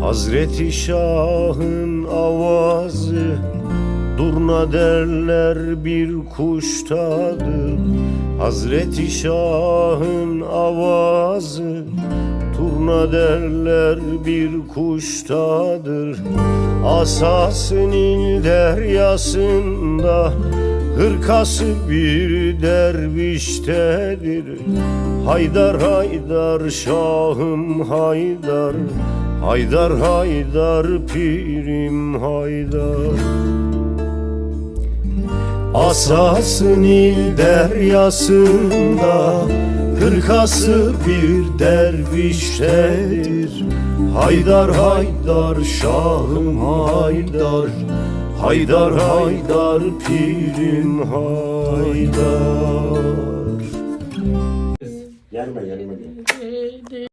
Hazreti Şah'ın avazı Durna derler bir kuştadır Hazreti Şah'ın avazı Turna derler bir kuştadır Asasın il deryasında Hırkası bir derviştedir. Haydar haydar şahım haydar Haydar haydar pirim haydar. Asasın il deryasında Hırkası bir derviştedir Haydar haydar şahım haydar. Haydar haydar pirim haydar. Gelme gelme gel.